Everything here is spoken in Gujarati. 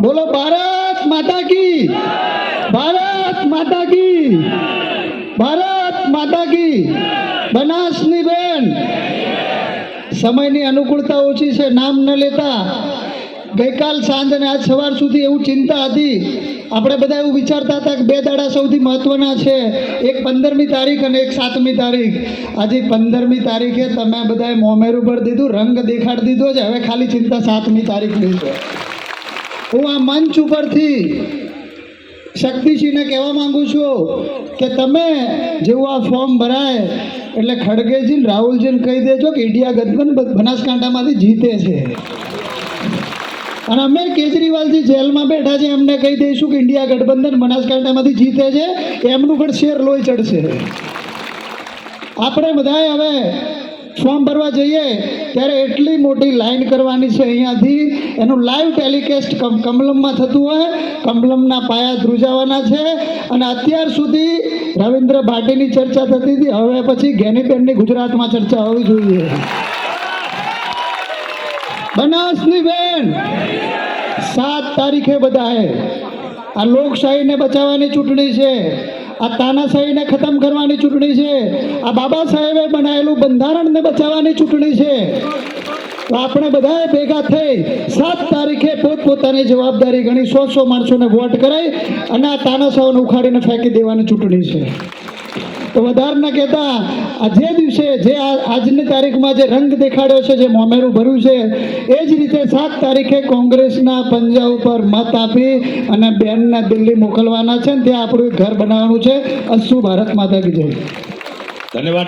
બોલો, ભારત માતા કી, ભારત માતા કી, ભારત માતા કી, બનાસની બેન. સમયની અનુકૂળતા ઓછી છે, નામ ન લેતા. ગઈકાલ સાંજ અને આજ સવાર સુધી એવું ચિંતા હતી. આપણે બધા એવું વિચારતા હતા કે બે દાડા સૌથી મહત્વના છે, એક પંદરમી તારીખ અને એક સાતમી તારીખ. આજે પંદરમી તારીખે તમે બધાએ મોમેરું પર દીધું, રંગ દેખાડી દીધો છે, હવે ખાલી ચિંતા સાતમી તારીખની છે. હું આ મંચ ઉપરથી શક્તિસિંહને કહેવા માંગુ છું કે તમે જેવું આ ફોર્મ ભરાય, એટલે ખડગેજી રાહુલજીને કહી દેજો કે ઇન્ડિયા ગઠબંધન બનાસકાંઠામાંથી જીતે છે. અને અમે કેજરીવાલજી જેલમાં બેઠા છે, એમને કહી દઈશું કે ઇન્ડિયા ગઠબંધન બનાસકાંઠામાંથી જીતે છે, એમનું પણ શેર લોહી ચડશે. આપણે બધાએ હવે ફોર્મ ભરવા જઈએ, ત્યારે એટલી મોટી લાઈન કરવાની છે અહીંયાથી. એનું લાઈવ ટેલિકાસ્ટ કમ, કમલમમાં થતું હોય, કમલમના પાયા ધ્રુજાવાના છે. અને અત્યાર સુધી રવિન્દ્ર ભાટીની ચર્ચા થતી હતી, હવે પછી ઘેનીબેનની ગુજરાતમાં ચર્ચા હોવી જોઈએ. બનાસની બેન, સાત તારીખે બધાએ. આ લોકશાહીને બચાવવાની ચૂંટણી છે. આ તાનાશાહીને ખતમ કરવાની ચૂંટણી છે. આ બાબા સાહેબે બનાવેલું બંધારણને બચાવવાની ચૂંટણી છે. તો આપણે બધાએ ભેગા થઈ સાત તારીખે પોતપોતાની જવાબદારી ગણી સો સો માણસોને વોટ કરાઈ અને આ તાનાશાહોને ઉખાડીને ફેંકી દેવાની ચૂંટણી છે. તો વધારે ના કહેતા જે દિવસે જે આજની તારીખમાં જે રંગ દેખાડ્યો છે, જે મોમેરું ભર્યું છે, એ જ રીતે સાત તારીખે કોંગ્રેસના પંજા ઉપર મત આપી અને બેનને દિલ્હી મોકલવાના છે ને ત્યાં આપણું ઘર બનાવવાનું છે. અસુ ભારત માતા કી જય. ધન્યવાદ.